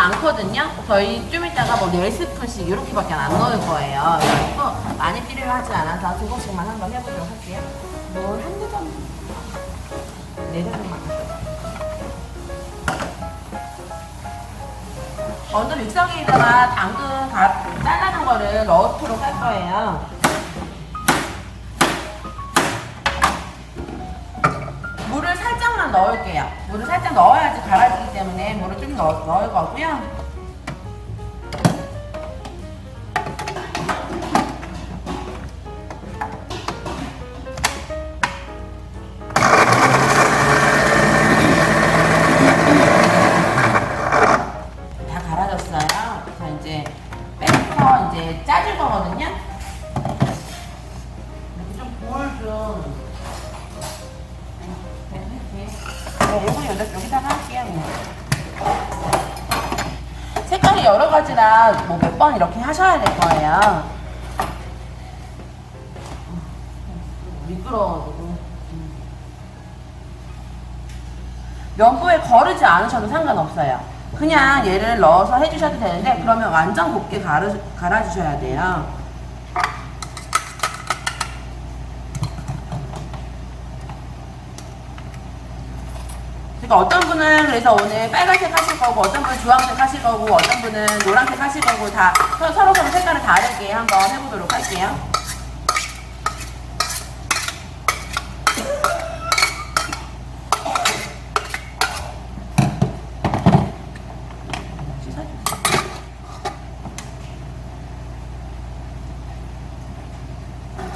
많거든요. 저희 좀 이따가 뭐 4스푼씩 이렇게밖에 안 넣을 거예요. 그래서 많이 필요하지 않아서 두 번씩만 한번 해보도록 할게요. 물 한두 점, 네 점만. 먼저 믹서기에다가 당근 다 잘라놓은 거를 넣도록 할 거예요. 물을 살짝만 넣을게요. 물을 살짝 넣어야지 갈아지기 때문에 물을 좀 넣, 넣을 거고요. 뭐 몇 번 이렇게 하셔야 될 거예요. 미끄러워가지고. 면보에 거르지 않으셔도 상관없어요. 그냥 얘를 넣어서 해주셔도 되는데 그러면 완전 곱게 갈아, 갈아주셔야 돼요. 그러니까 어떤 분은 그래서 오늘 빨간색 하실 거고 어떤 분은 주황색 하실 거고 어떤 분은 노란색 하실 거고 다 서- 서로 서로 색깔을 다르게 한번 해보도록 할게요.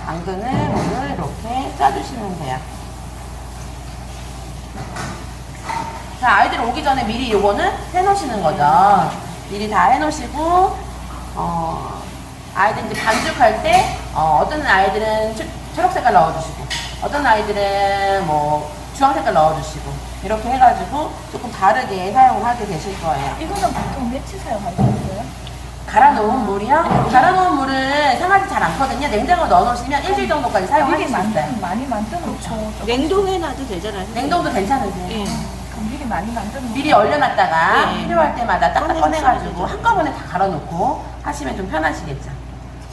당근을 오늘 이렇게 짜주시면 돼요. 자, 아이들 오기 전에 미리 요거는 해놓으시는 거죠. 미리 다 해놓으시고, 어, 아이들 이제 반죽할 때, 어, 떤 아이들은 초, 초록색깔 넣어주시고, 어떤 아이들은 뭐, 주황색깔 넣어주시고, 이렇게 해가지고 조금 다르게 사용을 하게 되실 거예요. 이거는 보통 며칠 사용하시는거예요 갈아놓은 물이요? 갈아놓은 물은 상하지 잘 않거든요. 냉장고 넣어놓으시면 일주일 정도까지 사용하실 수 있어요. 만든 많이 만들어 놓죠. 냉동해놔도 되잖아요. 냉동도 괜찮으세요. 예. 많이 만들어 놓고 미리 얼려놨다가 네. 필요할 때마다 꺼내서 꺼내가지고. 한꺼번에 다 갈아놓고 하시면 좀 편하시겠죠.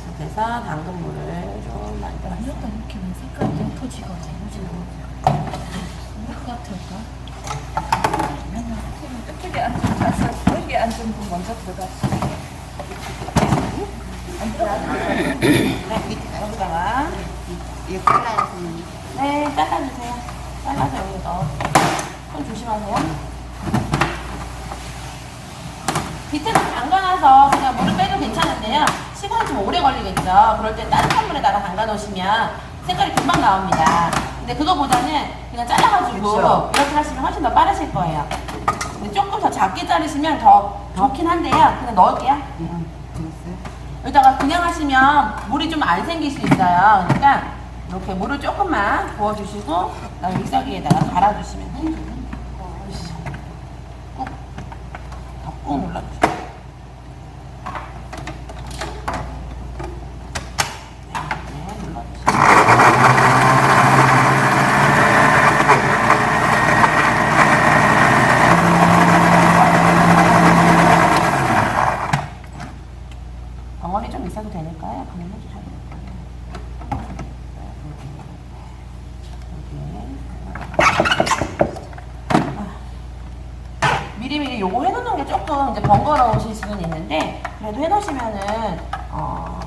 이렇게 해서 당근물을 좀 만들어요. 완전 이렇게 왜 색깔이 좀 터지거나 이것 같을까? 맨날 끝에 앉은 가서 거기에 앉은 분 먼저 들어가시. 안 네, 밑에 여기다가 이거 잘라서 네 잘라주세요. 잘라서 여기 넣어. 손 조심하세요. 비트는 담가놔서 그냥 물을 빼도 괜찮은데요. 시간이 좀 오래 걸리겠죠. 그럴 때 따뜻한 물에다가 담가 놓으시면 색깔이 금방 나옵니다. 근데 그거보다는 그냥 잘라가지고 그쵸. 이렇게 하시면 훨씬 더 빠르실 거예요. 근데 조금 더 작게 자르시면 더 좋긴 한데요. 그냥 넣을게요. 여기다가 그냥 하시면 물이 좀 안 생길 수 있어요. 그러니까 이렇게 물을 조금만 부어주시고 그다음에 믹서기에다가 갈아주시면. 꾹, 꾹 눌러주세요. 네, 눌러주세요. 덩어리 좀 있어도 되니까요. 그냥 해주셔도 될까요? 미리미리 요거 해놓는 게 조금 이제 번거로우실 수는 있는데 그래도 해놓으시면은 어,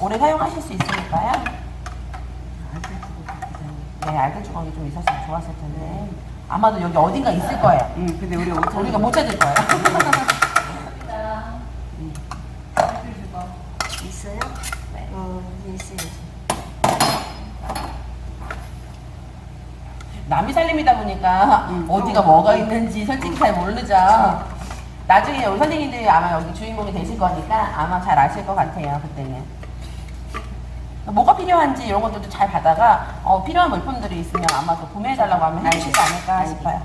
오래 사용하실 수 있으니까요. 네, 알뜰 주걱이 좀 있었으면 좋았을 텐데 아마도 여기 어딘가 있을 거예요. 응, 근데 우리 옷 우리가 못 찾을 거예요. 있어요? 네. 어, 있어야지. 남이 살림이다 보니까 음. 어디가 뭐가 있는지 솔직히 잘 모르죠. 나중에 우리 선생님들이 아마 여기 주인공이 되실 거니까 아마 잘 아실 것 같아요. 그때는. 뭐가 필요한지 이런 것들도 잘 받아가 어, 필요한 물품들이 있으면 아마도 구매해달라고 하면 해주시지 않을까 싶어요.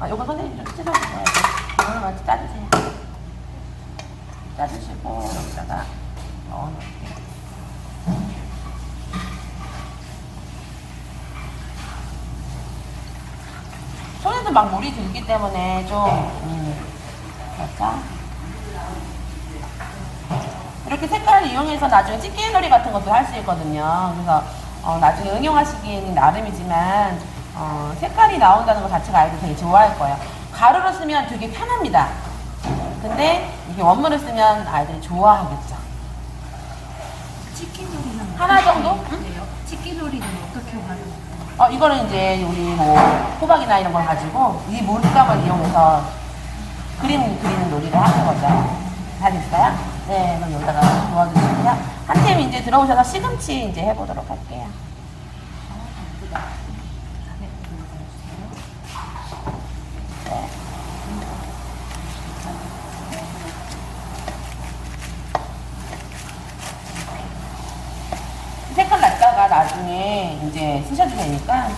아, 요거 선생님 좀 찢어주세요. 이걸 먼저 짜주세요. 짜주시고 여기다가 넣어놓을게요. 손에도 막 물이 들기 때문에 좀 음, 살짝 이렇게 색깔을 이용해서 나중에 찌개 놀이 같은 것도 할 수 있거든요. 그래서 어, 나중에 응용하시기에는 나름이지만 어, 색깔이 나온다는 것 자체가 아이들 되게 좋아할 거예요. 가루로 쓰면 되게 편합니다. 근데 이게 원물을 쓰면 아이들이 좋아하겠죠. 치킨놀이는 하나 정도? 어때요? 치킨놀이는 어떻게 활용? 어, 이거는 이제 우리 뭐 호박이나 이런 걸 가지고 이 물감을 이용해서 그림 그리는 놀이를 하는 거죠. 다 됐어요? 네, 그럼 여기다가 도와주시고요. 한팀 이제 들어오셔서 시금치 이제 해보도록 할게요. 네. 색깔 놨다가 나중에 이제 쓰셔도 되니까.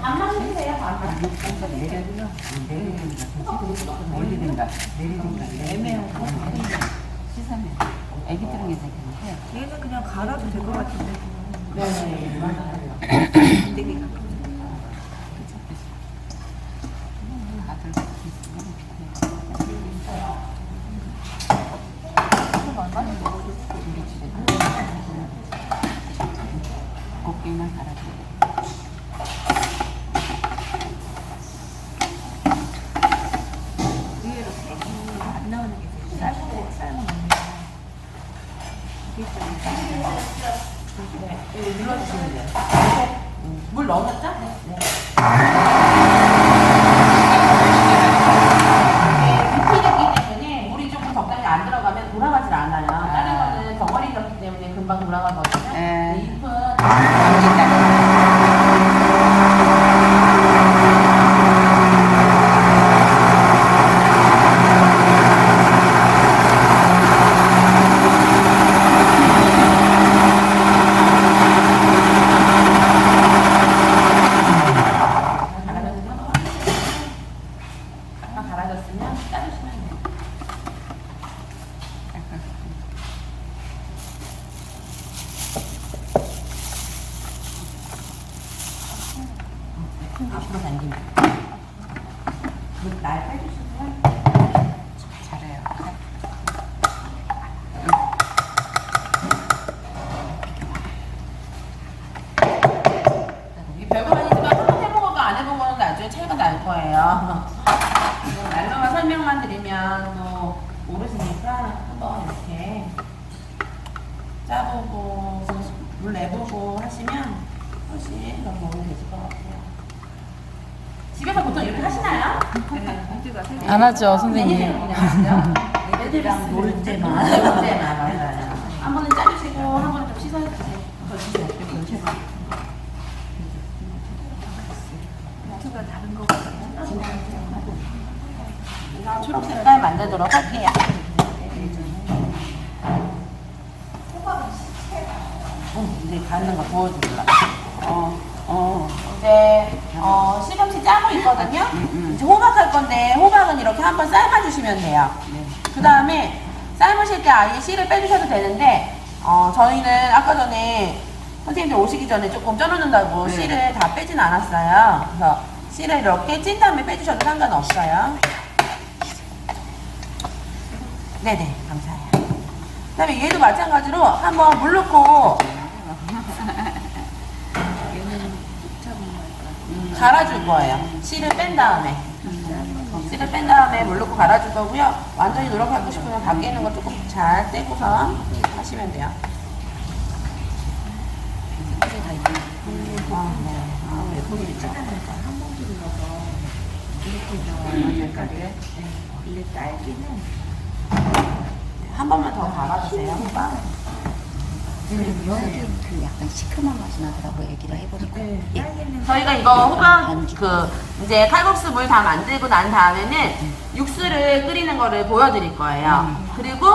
반만 해주세요, 반만. 애기들은 괜찮겠는데 얘는 그냥 갈아도 될 것 같은데. 네, 맞아요. 되게 곱게만 갈아줘 의외로 색이 안 나오는 게 있어요. 삶고 삶은 거. 이게 좀 네, 여기 눌러주시면 돼요. 음, 물 넣었죠? 네. 네. 이게 리필이기 때문에 물이 조금 적당히 안 들어가면 돌아가질 않아요. 다른 거는 덩어리였기 때문에 금방 돌아가거든요. 네. 잎은 갈아졌으면 아까 갈아졌으면 짜주시면 돼요. 앞으로 당기면 날 빼주시면 잘해요 이 별거 아니지만 한번 해본 거가 안 해본 거는 나중에 차이가 날 거예요. 그냥 날로만 설명만 드리면 또 모르시니까 한번 이렇게 짜보고 물 내보고 하시면 훨씬 더 도움이 되실 것 같아요. 집에서 보통 이렇게 하시나요? 네, 안 하죠, 선생님. 그냥 하시죠? 애들이랑 놀 때만. 놀 때만. 한 번은 짜주시고, 한 번은 좀 씻어주세요. 문제가 다른 거 같아요. 초록 색깔 만들도록 할게요. 어, 이제 가는 거 보여주려고. 어, 어. 이제 어, 시금치 짜고 있거든요. 이제 호박 할 건데 호박은 이렇게 한번 삶아주시면 돼요. 그 다음에 삶으실 때 아예 씨를 빼주셔도 되는데 어, 저희는 아까 전에 선생님들 오시기 전에 조금 쪄놓는다고 네. 씨를 다 빼진 않았어요. 그래서 씨를 이렇게 찐 다음에 빼주셔도 상관없어요. 네네, 감사해요. 그 다음에 얘도 마찬가지로 한번 물 넣고 갈아줄 거예요. 씨를 뺀 다음에. 씨를 뺀 다음에 물 넣고 갈아줄 거고요. 완전히 노력하고 싶으면 밖에 있는 거 조금 잘 떼고서 하시면 돼요. 아, 네. 아, 예쁘겠죠? 원래 딸기는 한 번만 더 갈아주세요. 호박. 여기 그 약간 시큼한 맛이 나더라고 얘기를 해보니까 네, 딸기는 저희가 이거 호박 그 이제 칼국수 물 다 만들고 난 다음에는 육수를 끓이는 거를 보여드릴 거예요. 그리고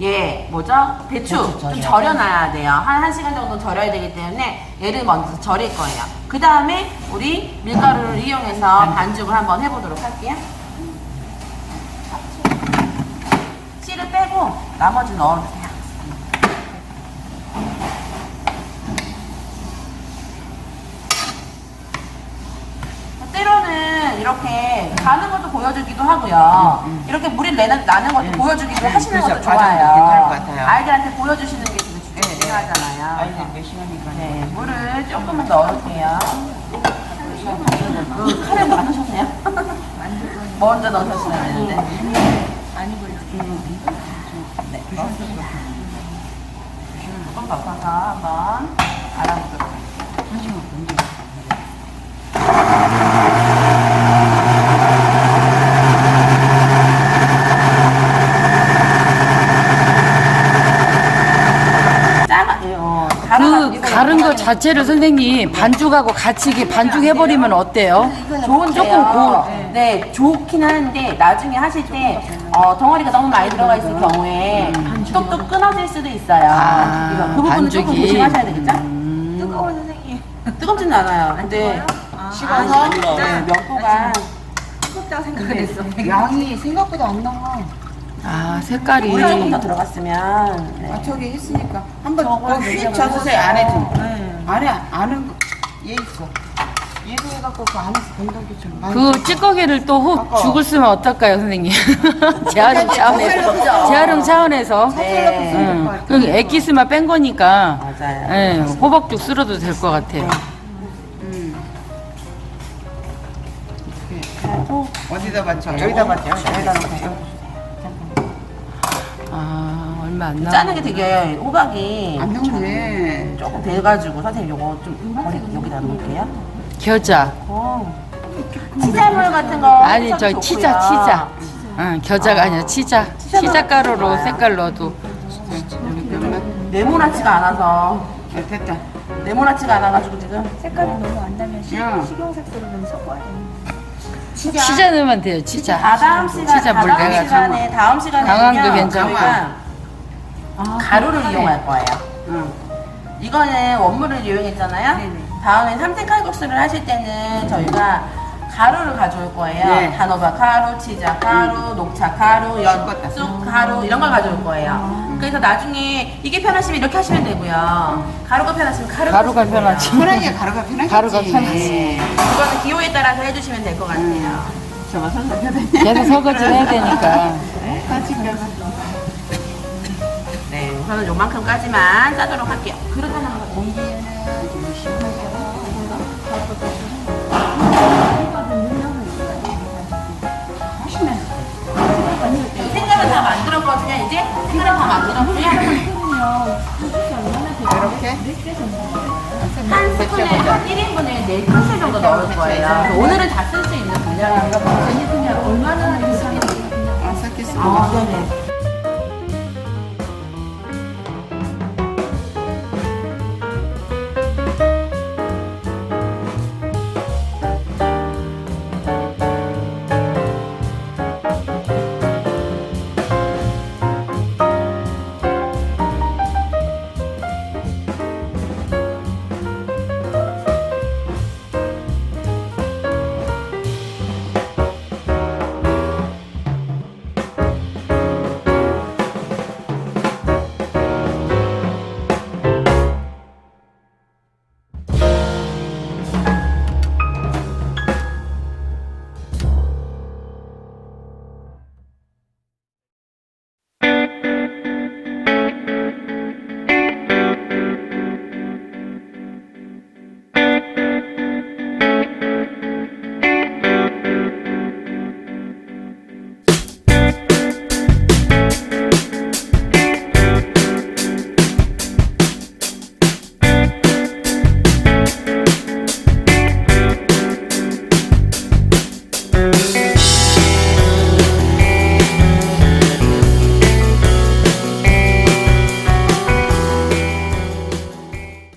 얘 뭐죠? 배추 배추 좀 절여야 절여놔야 돼요. 한 1시간 정도 절여야 되기 때문에 얘를 먼저 절일 거예요. 그 다음에 우리 밀가루를 이용해서 반죽을 한번 해보도록 할게요. 씨를 빼고 나머지 넣어주세요. 이렇게 가는 것도 보여주기도 하고요. 음, 음. 이렇게 물이 내, 나는 것도 음. 보여주기도 예, 하시는 그렇죠. 것도 좋아요. 같아요. 아이들한테 보여주시는 게 지금 예, 중요하잖아요. 아이들 몇 시간이니까. 네, 물을 조금만 넣을게요. 칼에 많으셨네요. 먼저 넣으셨어야 되는데. 조금 덮어서 한번 알아보도록 할게요. 작아, 어, 그 가른 거 자체를 선생님 반죽하고 같이 이게 반죽 해버리면 어때요? 좋은 조금 고- 네, 좋긴 하는데 나중에 하실 때 어, 덩어리가 너무 많이 들어가 있을 경우에 뚝뚝 끊어질 수도 있어요. 아, 이거 그 부분은 조금 반죽이. 조심하셔야 되겠죠? 뜨거워 선생님. 뜨겁지는 않아요. 근데 식어서 네, 면포가 뜨겁다고 생각했어. 양이 생각보다 안 나와. 아 색깔이 물이 조금 더 들어갔으면 네. 아, 저기 했으니까. 한번 휙 젖으세요, 안에 좀. 안에, 안은, 얘 있어. 얘도 해갖고 그 안에서 건더기 좀. 많이 그 찌꺼기를 또혹 죽을 쓰면 어떨까요 선생님? 재활용 차원에서 재활용 차원에서 네. 응. 그 액기스만 뺀 거니까 맞아요. 예, 호박죽 쓸어도 될 것 같아요. 음. 또 어디다 받쳐? 여기다 받쳐. 여기다 놓고. 아 얼마 안 나. 짜는 게 되게 호박이 안 나오네. 조금 돼가지고 선생님 요거 좀 머리 여기다 놓을게요. 겨자 어. 치자물 같은 거 아니 저 치자 좋고요. 치자. 응 겨자가 아니라 치자. 치자 가루로 색깔 넣어도. 네모나지가 않아서 야, 됐다. 네모나지가 않아가지고 지금 색깔이 너무 안 나면 야. 식용색소를 좀 섞어야 돼. 치자 넣으면 돼요 치자. 다 다음 시간 치자 다물 다음 내가 시간에 다음 시간에 강황도 괜찮고. 가루를 이용할 거예요. 응. 이거는 원물을 이용했잖아요. 다음에 삼색 칼국수를 하실 때는 저희가 가루를 가져올 거예요. 네. 단호박 가루, 치자 가루, 녹차 가루, 씹었다. 연쑥 가루 이런 걸 가져올 거예요. 그래서 나중에 이게 편하시면 이렇게 하시면 되고요. 가루가 편하시면 가루 가루가. 편하지. 편하게 가루가 편하겠지. 가루가 편하지. 이거는 기호에 따라서 해주시면 될 것 같아요. 저거 선생님. 계속 설거지를 해야 되니까. 네, 우선은 요만큼까지만 짜도록 할게요. 그릇 하나만 더. 생 거든요, 이제? 생각은 다 만들었고요. 이렇게? 한 스푼에 한 1인분에 4큰술 정도 넣을 거예요. 오늘은 다 쓸 수 있는 분량이니까. 얼마나 아, 섞였어. 아, 네네.